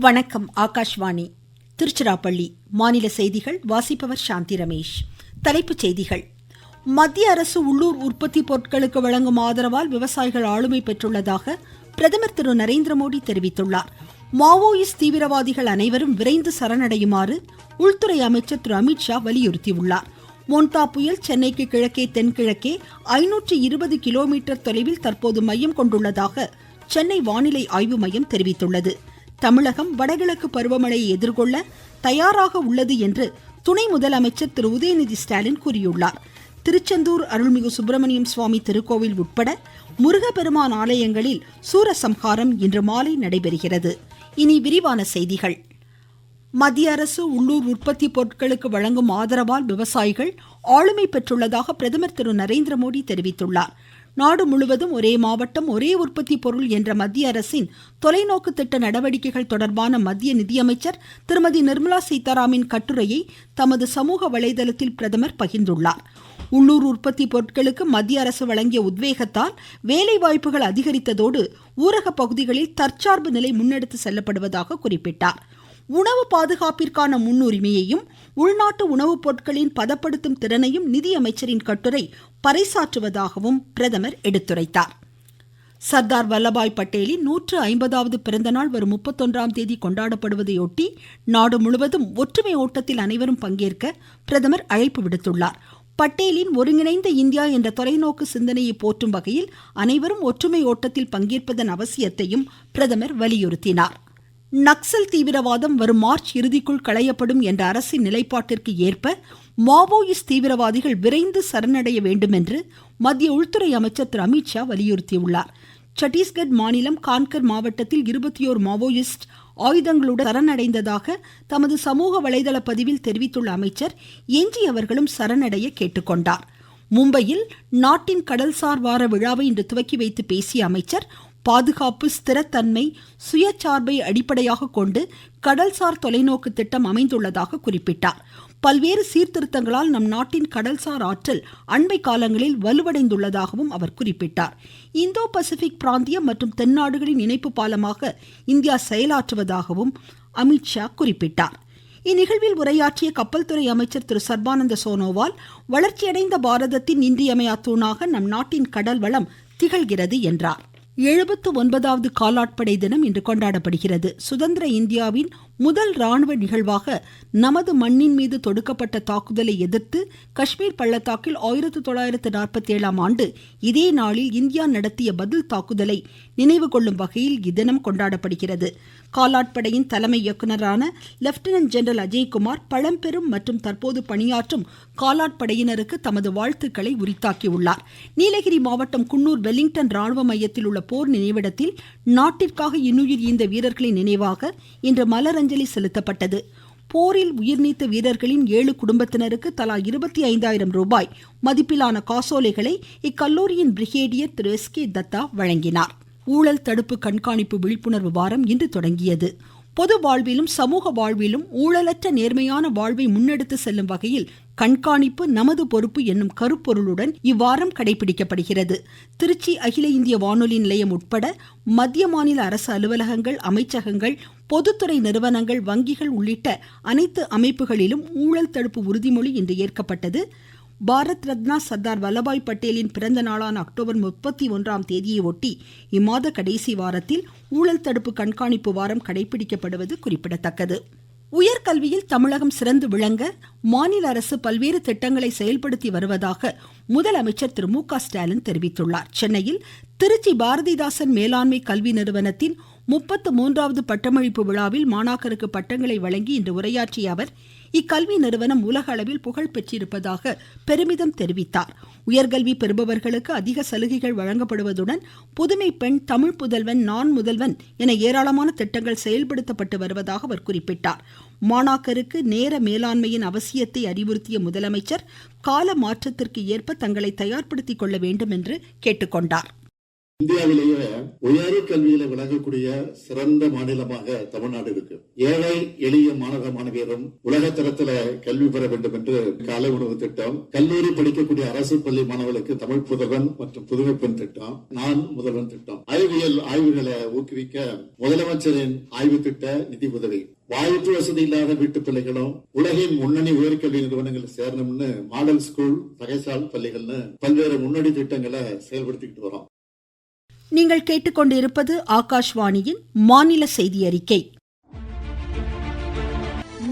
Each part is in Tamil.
வணக்கம் ஆகாஷ்வாணி. திருச்சிராப்பள்ளி மாநில செய்திகள் வாசிப்பவர் சாந்தி ரமேஷ். தலைப்புச் செய்திகள். மத்திய அரசு உள்ளூர் உற்பத்தி பொருட்களுக்கு வழங்கும் ஆதரவால் விவசாயிகள் ஆளுமை பெற்றுள்ளதாக பிரதமர் திரு நரேந்திர மோடி தெரிவித்துள்ளார். மாவோயிஸ்ட் தீவிரவாதிகள் அனைவரும் விரைந்து சரணடையுமாறு உள்துறை அமைச்சர் திரு அமித்ஷா வலியுறுத்தியுள்ளார். மோன்டா புயல் சென்னைக்கு கிழக்கே தென்கிழக்கே ஐநூற்று இருபது கிலோமீட்டர் தொலைவில் தற்போது மையம் கொண்டுள்ளதாக சென்னை வானிலை ஆய்வு மையம் தெரிவித்துள்ளது. தமிழகம் வடகிழக்கு பருவமழையை எதிர்கொள்ள தயாராக உள்ளது என்று துணை முதலமைச்சர் திரு உதயநிதி ஸ்டாலின் கூறியுள்ளார். திருச்செந்தூர் அருள்மிகு சுப்பிரமணியம் சுவாமி திருக்கோவில் உட்பட முருகப்பெருமான் ஆலயங்களில் சூரசம்ஹாரம் இன்று மாலை நடைபெறுகிறது. இனி விரிவான செய்திகள். மத்திய அரசு உள்ளூர் உற்பத்தி பொருட்களுக்கு வழங்கும் ஆதரவால் விவசாயிகள் ஆளுமை பெற்றுள்ளதாக பிரதமர் திரு நரேந்திர மோடி தெரிவித்துள்ளார். நாடு முழுவதும் ஒரே மாவட்டம் ஒரே உற்பத்தி பொருள் என்ற மத்திய அரசின் தொலைநோக்கு திட்ட நடவடிக்கைகள் தொடர்பான மத்திய நிதியமைச்சர் திருமதி நிர்மலா சீதாராமின் கட்டுரையை தமது சமூக வலைதளத்தில் பிரதமர் பகிர்ந்துள்ளார். உள்ளூர் உற்பத்தி பொருட்களுக்கு மத்திய அரசு வழங்கிய உத்வேகத்தால் வேலைவாய்ப்புகள் அதிகரித்ததோடு ஊரக பகுதிகளில் தற்சார்பு நிலை முன்னெடுத்து செல்லப்படுவதாக குறிப்பிட்டார். உணவு பாதுகாப்பிற்கான முன்னுரிமையையும் உள்நாட்டு உணவுப் பொருட்களின் பதப்படுத்தும் திறனையும் நிதியமைச்சரின் கட்டுரை பறைசாற்றுவதாகவும் பிரதமர் எடுத்துரைத்தார். சர்தார் வல்லபாய் பட்டேலின் நூற்று ஐம்பதாவது பிறந்தநாள் வரும் முப்பத்தொன்றாம் தேதி கொண்டாடப்படுவதையொட்டி நாடு முழுவதும் ஒற்றுமை ஓட்டத்தில் அனைவரும் பங்கேற்க பிரதமர் அழைப்பு விடுத்துள்ளார். பட்டேலின் ஒருங்கிணைந்த இந்தியா என்ற தொலைநோக்கு சிந்தனையை போற்றும் வகையில் அனைவரும் ஒற்றுமை ஓட்டத்தில் பங்கேற்பதன் அவசியத்தையும் பிரதமர் வலியுறுத்தினார். நக்சல் தீவிரவாதம் வரும் மார்ச் இறுதிக்குள் களையப்படும் என்ற அரசின் நிலைப்பாட்டிற்கு ஏற்ப மாவோயிஸ்ட் தீவிரவாதிகள் விரைந்து சரணடைய வேண்டும் என்று மத்திய உள்துறை அமைச்சர் திரு அமித்ஷா வலியுறுத்தியுள்ளார். சத்தீஸ்கட் மாநிலம் கான்கர் மாவட்டத்தில் இருபத்தி ஓர் மாவோயிஸ்ட் ஆயுதங்களுடன் சரணடைந்ததாக தமது சமூக வலைதள பதிவில் தெரிவித்துள்ள அமைச்சர் எஞ்சியவர்களும் சரணடைய கேட்டுக்கொண்டார். மும்பையில் நாட்டின் கடல்சார் வார விழாவை இன்று துவக்கி வைத்து பேசிய அமைச்சர் பாதுகாப்பு ஸ்திரத்தன்மை சுயசார்பை அடிப்படையாக கொண்டு கடல்சார் தொலைநோக்கு திட்டம் அமைந்துள்ளதாக குறிப்பிட்டார். பல்வேறு சீர்திருத்தங்களால் நம் நாட்டின் கடல்சார் ஆற்றல் அண்மை காலங்களில் வலுவடைந்துள்ளதாகவும் அவர் குறிப்பிட்டார். இந்தோ பசிபிக் பிராந்தியம் மற்றும் தென்னாடுகளின் இணைப்பு பாலமாக இந்தியா செயலாற்றுவதாகவும் அமித்ஷா குறிப்பிட்டார். இந்நிகழ்வில் உரையாற்றிய கப்பல் துறை அமைச்சர் திரு. சர்பானந்த சோனோவால் வளர்ச்சியடைந்த பாரதத்தின் இன்றியமையா தூணாக நம் நாட்டின் கடல் வளம் திகழ்கிறது என்றார். எழுபத்து ஒன்பதாவது காலாட்படை தினம் இன்று கொண்டாடப்படுகிறது. சுதந்திர இந்தியாவின் முதல் ராணுவ நிகழ்வாக நமது மண்ணின் மீது தொடுக்கப்பட்ட தாக்குதலை எதிர்த்து காஷ்மீர் பள்ளத்தாக்கில் ஆயிரத்தி தொள்ளாயிரத்து நாற்பத்தி ஏழாம் ஆண்டு இதே நாளில் இந்தியா நடத்திய பதில் தாக்குதலை நினைவு கொள்ளும் வகையில் இத்தினம் கொண்டாடப்படுகிறது. காலாட்படையின் தலைமை இயக்குநரான லெப்டினன்ட் ஜெனரல் அஜய்குமார் பழம்பெரும் மற்றும் தற்போது பணியாற்றும் காலாட்படையினருக்கு தமது வாழ்த்துக்களை உரித்தாக்கியுள்ளார். நீலகிரி மாவட்டம் குன்னூர் வெலிங்டன் ராணுவ மையத்தில் உள்ள போர் நினைவிடத்தில் நாட்டிற்காக இன்னுயிர் ஈந்த வீரர்களின் நினைவாக இன்று மலரஞ்சலி செலுத்தப்பட்டது. போரில் உயிர்நீத்த வீரர்களின் ஏழு குடும்பத்தினருக்கு தலா இருபத்தி ஐந்தாயிரம் ரூபாய் மதிப்பிலான காசோலைகளை இக்கல்லூரியின் பிரிகேடியர் திரு எஸ் கே தத்தா வழங்கினார். ஊழல் தடுப்பு கண்காணிப்பு விழிப்புணர்வு வாரம் இன்று தொடங்கியது. பொது வாழ்விலும் சமூக வாழ்விலும் ஊழலற்ற நேர்மையான வாழ்வை முன்னெடுத்து செல்லும் வகையில் கண்காணிப்பு நமது பொறுப்பு என்னும் கருப்பொருளுடன் இவ்வாரம் கடைபிடிக்கப்படுகிறது. திருச்சி அகில இந்திய வானொலி நிலையம் உட்பட மத்திய மாநில அரசு அலுவலகங்கள் அமைச்சகங்கள் பொதுத்துறை நிறுவனங்கள் வங்கிகள் உள்ளிட்ட அனைத்து அமைப்புகளிலும் ஊழல் தடுப்பு உறுதிமொழி இன்று ஏற்கப்பட்டது. பாரத் ரத்னா சர்தார் வல்லபாய் பட்டேலின் பிறந்த நாளான அக்டோபர் முப்பத்தி ஒன்றாம் தேதியை ஒட்டி இம்மாத கடைசி வாரத்தில் ஊழல் தடுப்பு கண்காணிப்பு வாரம் கடைபிடிக்கப்படுவது குறிப்பிடத்தக்கது. உயர்கல்வியில் தமிழகம் சிறந்து விளங்க மாநில அரசு பல்வேறு திட்டங்களை செயல்படுத்தி வருவதாக முதலமைச்சர் திரு மு க ஸ்டாலின் தெரிவித்துள்ளார். சென்னையில் திருச்சி பாரதிதாசன் மேலாண்மை கல்வி நிறுவனத்தின் முப்பத்து மூன்றாவது பட்டமளிப்பு விழாவில் மாணாக்கருக்கு பட்டங்களை வழங்கி இன்று உரையாற்றிய அவர் இக்கல்வி நிறுவனம் உலக அளவில் புகழ் பெற்றிருப்பதாக பெருமிதம் தெரிவித்தார். உயர்கல்வி பெறுபவர்களுக்கு அதிக சலுகைகள் வழங்கப்படுவதுடன் புதுமை பெண் தமிழ் புதல்வன் நான் முதல்வன் என ஏராளமான திட்டங்கள் செயல்படுத்தப்பட்டு வருவதாக அவர் குறிப்பிட்டார். மாணாக்கருக்கு நேர மேலாண்மையின் அவசியத்தை அறிவுறுத்திய முதலமைச்சர் கால மாற்றத்திற்கு ஏற்ப தங்களை தயார்படுத்திக் கொள்ள வேண்டும் என்று கேட்டுக்கொண்டார். இந்தியாவிலேயே உயர் கல்வியில விளங்கக்கூடிய சிறந்த மாநிலமாக தமிழ்நாடு இருக்கு. ஏழை எளிய மாணவ மாணவியரும் உலக தரத்துல கல்வி பெற வேண்டும் என்று காலை உணவு திட்டம் கல்லூரி படிக்கக்கூடிய அரசு பள்ளி மாணவர்களுக்கு தமிழ் புதல்வன் மற்றும் புதுமை பெண் திட்டம் நான் முதல்வன் திட்டம். அறிவியல் ஆய்வுகளை ஊக்குவிக்க முதலமைச்சரின் ஆய்வு திட்ட நிதி உதவி. வாய்ப்பு வசதி இல்லாத வீட்டு பிள்ளைகளும் உலகின் முன்னணி உயர்கல்வி நிறுவனங்கள் சேரணும்னு மாடல் ஸ்கூல் தகைசால் பள்ளிகள்னு பல்வேறு முன்னணி திட்டங்களை செயல்படுத்திக்கிட்டு வரோம். நீங்கள் கேட்டுக்கொண்டிருப்பது ஆகாஷ்வாணியின் மாநில செய்தி அறிக்கை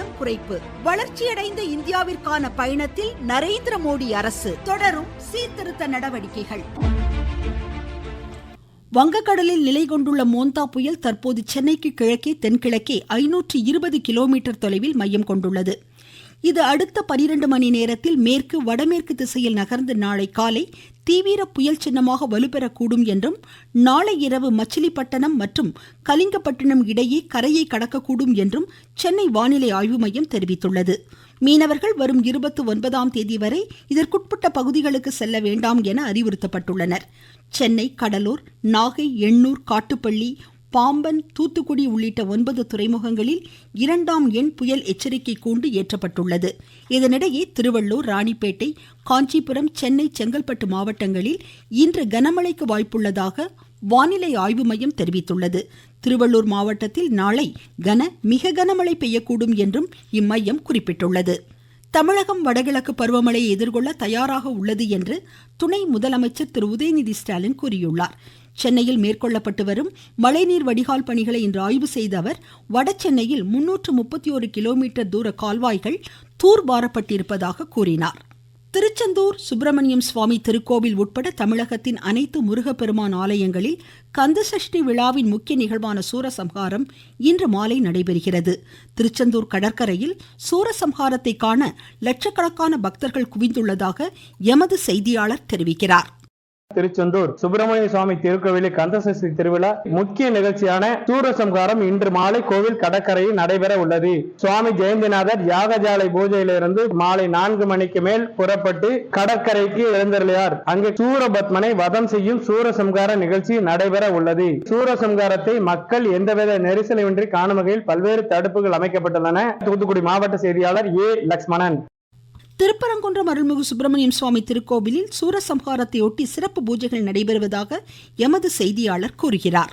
சதவீதம் குறைப்பு. வளர்ச்சியடைந்த இந்தியாவிற்கான பயணத்தில் நரேந்திர மோடி அரசு தொடரும் சீர்திருத்த நடவடிக்கைகள். வங்கக்கடலில் நிலை கொண்டுள்ள மோந்தா புயல் தற்போது சென்னைக்கு கிழக்கே தென்கிழக்கே ஐநூற்று இருபது கிலோமீட்டர் தொலைவில் மையம் கொண்டுள்ளது. இது அடுத்த பனிரெண்டு மணி நேரத்தில் மேற்கு வடமேற்கு திசையில் நகர்ந்து நாளை காலை தீவிர புயல் சின்னமாக வலுப்பெறக்கூடும் என்றும் நாளை இரவு மச்சிலிப்பட்டினம் மற்றும் கலிங்கப்பட்டினம் இடையே கரையை கடக்கக்கூடும் என்றும் சென்னை வானிலை ஆய்வு மையம் தெரிவித்துள்ளது. மீனவர்கள் வரும் இருபத்தி ஒன்பதாம் தேதி வரை இதற்குட்பட்ட பகுதிகளுக்கு செல்ல வேண்டாம் என அறிவுறுத்தப்பட்டுள்ளனர். சென்னை கடலூர் நாகை எண்ணூர் காட்டுப்பள்ளி பாம்பன் தூத்துக்குடி உள்ளிட்ட ஒன்பது துறைமுகங்களில் இரண்டாம் எண் புயல் எச்சரிக்கை கூண்டு ஏற்றப்பட்டுள்ளது. இதனிடையே திருவள்ளூர் ராணிப்பேட்டை காஞ்சிபுரம் சென்னை செங்கல்பட்டு மாவட்டங்களில் இன்று கனமழைக்கு வாய்ப்புள்ளதாக வானிலை ஆய்வு மையம் தெரிவித்துள்ளது. திருவள்ளூர் மாவட்டத்தில் நாளை கன மிக கனமழை பெய்யக்கூடும் என்றும் இம்மையம் குறிப்பிட்டுள்ளது. தமிழகம் வடகிழக்கு பருவமழையை எதிர்கொள்ள தயாராக உள்ளது என்று துணை முதலமைச்சர் திரு. உதயநிதி ஸ்டாலின் கூறியுள்ளார். சென்னையில் மேற்கொள்ளப்பட்டு வரும் மழைநீர் வடிகால் பணிகளை இன்று ஆய்வு செய்த அவர் வடசென்னையில் முன்னூற்று முப்பத்தி ஒரு கிலோமீட்டர் தூர கால்வாய்கள் தூர்வாரப்பட்டிருப்பதாக கூறினார். திருச்செந்தூர் சுப்பிரமணியம் சுவாமி திருக்கோவில் உட்பட தமிழகத்தின் அனைத்து முருகப்பெருமான் ஆலயங்களில் கந்தசஷ்டி விழாவின் முக்கிய நிகழ்வான சூரசம்ஹாரம் இன்று மாலை நடைபெறுகிறது. திருச்செந்தூர் கடற்கரையில் சூரசம்ஹாரத்தை காண லட்சக்கணக்கான பக்தர்கள் குவிந்துள்ளதாக எமது செய்தியாளர் தெரிவிக்கிறார். திருச்செந்தூர். சுப்பிரமணிய சுவாமி திருக்கோவிலில் கந்தசஷ்டி திருவிழா முக்கிய நிகழ்ச்சியான சூரசம்காரம் இன்று மாலை கோவில் கடற்கரையில் நடைபெற உள்ளது. சுவாமி ஜெயந்திநாதர் யாகஜாலை பூஜையிலிருந்து மாலை நான்கு மணிக்கு மேல் புறப்பட்டு கடற்கரைக்கு எழுந்தருளியார் அங்கு சூரபத்மனை வதம் செய்யும் சூரசம்ஹார நிகழ்ச்சி நடைபெற உள்ளது. சூரசம்காரத்தை மக்கள் எந்தவித நெரிசலையின்றி காணும் வகையில் பல்வேறு தடுப்புகள் அமைக்கப்பட்டுள்ளன. தூத்துக்குடி மாவட்ட செய்தியாளர் ஏ. லக்ஷ்மணன். திருப்பரங்குன்றம் அருள்மிகு சுப்பிரமணியம் சுவாமி திருக்கோவிலில் சூரசம்ஹாரத்தையொட்டி சிறப்பு பூஜைகள் நடைபெறுவதாக எமது செய்தியாளர் கூறுகிறார்.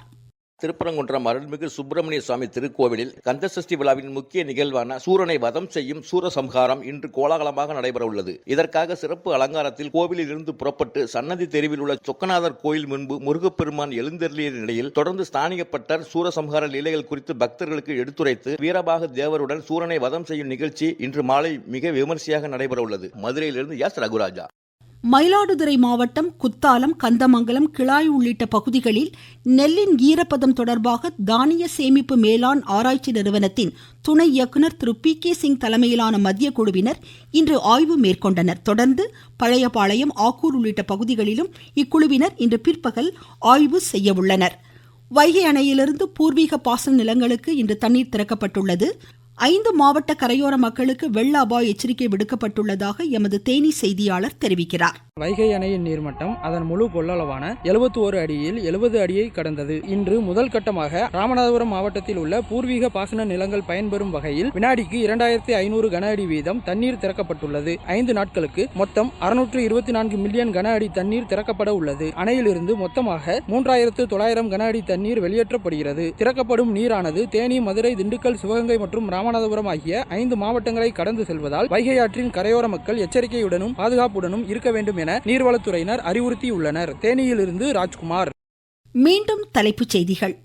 திருப்பரங்குன்றம் அருள்மிகு சுப்பிரமணிய சுவாமி திருக்கோவிலில் கந்தசஷ்டி விழாவின் முக்கிய நிகழ்வான சூரனை வதம் செய்யும் சூரசம்ஹாரம் இன்று கோலாகலமாக நடைபெற உள்ளது இதற்காக சிறப்பு அலங்காரத்தில் கோவிலில் இருந்து புறப்பட்டு சன்னதி தெருவில் உள்ள சொக்கநாதர் கோயில் முன்பு முருகப்பெருமான் எழுந்தருளிய நிலையில் தொடர்ந்து ஸ்தானிகப்பட்டர் சூரசம்ஹார லீலைகள் குறித்து பக்தர்களுக்கு எடுத்துரைத்து வீரபாக தேவருடன் சூரனை வதம் செய்யும் நிகழ்ச்சி இன்று மாலை மிக விமர்சையாக நடைபெற உள்ளது மதுரையிலிருந்து எஸ். ரகுராஜா. மயிலாடுதுறை மாவட்டம் குத்தாலம் கந்தமங்கலம் கிளாய் உள்ளிட்ட பகுதிகளில் நெல்லின் ஈரப்பதம் தொடர்பாக தானிய சேமிப்பு மேலாண் ஆராய்ச்சி நிறுவனத்தின் துணை இயக்குநர் திரு பி கே சிங் தலைமையிலான மத்திய குழுவினர் இன்று ஆய்வு மேற்கொண்டனர். தொடர்ந்து பழையபாளையம் ஆக்கூர் உள்ளிட்ட பகுதிகளிலும் இக்குழுவினர் இன்று பிற்பகல் ஆய்வு செய்ய உள்ளனர் வைகை அணையிலிருந்து பூர்வீக பாசன நிலங்களுக்கு இன்று தண்ணீர் திறக்கப்பட்டுள்ளது. ஐந்து மாவட்ட கரையோர மக்களுக்கு வெள்ள அபாய எச்சரிக்கை விடுக்கப்பட்டுள்ளதாக எமது தேனி செய்தியாளர் தெரிவிக்கிறார். வைகை அணையின் நீர்மட்டம் அதன் முழு கொள்ளளவான எழுபத்தி ஒரு அடியில் எழுபது அடியை கடந்தது. இன்று முதல் கட்டமாக ராமநாதபுரம் மாவட்டத்தில் உள்ள பூர்வீக பாசன நிலங்கள் பயன்பெறும் வகையில் வினாடிக்கு இரண்டாயிரத்தி ஐநூறு கன அடி வீதம் தண்ணீர் திறக்கப்பட்டுள்ளது. ஐந்து நாட்களுக்கு மொத்தம் அறுநூற்று இருபத்தி நான்கு மில்லியன் கன அடி தண்ணீர் திறக்கப்பட உள்ளது. அணையிலிருந்து மொத்தமாக மூன்றாயிரத்து தொள்ளாயிரம் கன அடி தண்ணீர் வெளியேற்றப்படுகிறது. திறக்கப்படும் நீரானது தேனி மதுரை திண்டுக்கல் சிவகங்கை மற்றும் ராம ராமநாதபுரம் ஆகிய ஐந்து மாவட்டங்களை கடந்து செல்வதால் வைகை ஆற்றின் கரையோர மக்கள் எச்சரிக்கையுடனும் பாதுகாப்புடனும் இருக்க வேண்டும் என நீர்வளத்துறையினர் அறிவுறுத்தியுள்ளனர். தேனியிலிருந்து ராஜ்குமார். மீண்டும் தலைப்புச் செய்திகள்.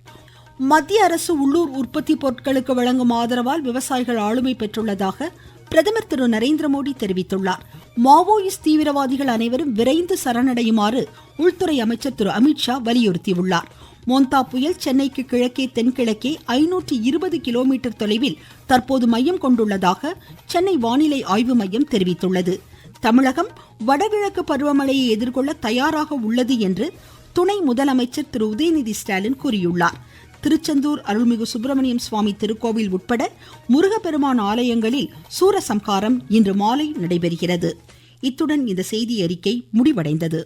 மத்திய அரசு உள்ளூர் உற்பத்தி பொருட்களுக்கு வழங்கும் ஆதரவால் விவசாயிகள் ஆளுமை பெற்றுள்ளதாக பிரதமர் திரு நரேந்திர மோடி தெரிவித்துள்ளார். மாவோயிஸ்ட் தீவிரவாதிகள் அனைவரும் விரைந்து சரணடையுமாறு உள்துறை அமைச்சர் திரு அமித்ஷா வலியுறுத்தியுள்ளார். மோந்தா புயல் சென்னைக்கு கிழக்கே தென்கிழக்கே ஐநூற்றி இருபது கிலோமீட்டர் தொலைவில் தற்போது மையம் கொண்டுள்ளதாக சென்னை வானிலை ஆய்வு மையம் தெரிவித்துள்ளது. தமிழகம் வடகிழக்கு பருவமழையை எதிர்கொள்ள தயாராக உள்ளது என்று துணை முதலமைச்சர் திரு உதயநிதி ஸ்டாலின் கூறியுள்ளார். திருச்செந்தூர் அருள்மிகு சுப்பிரமணியம் சுவாமி திருக்கோவில் உட்பட முருகப்பெருமான் ஆலயங்களில் சூரசம்ஹாரம் இன்று மாலை நடைபெறுகிறது. இத்துடன் இந்த செய்தி அறிக்கை முடிவடைந்தது.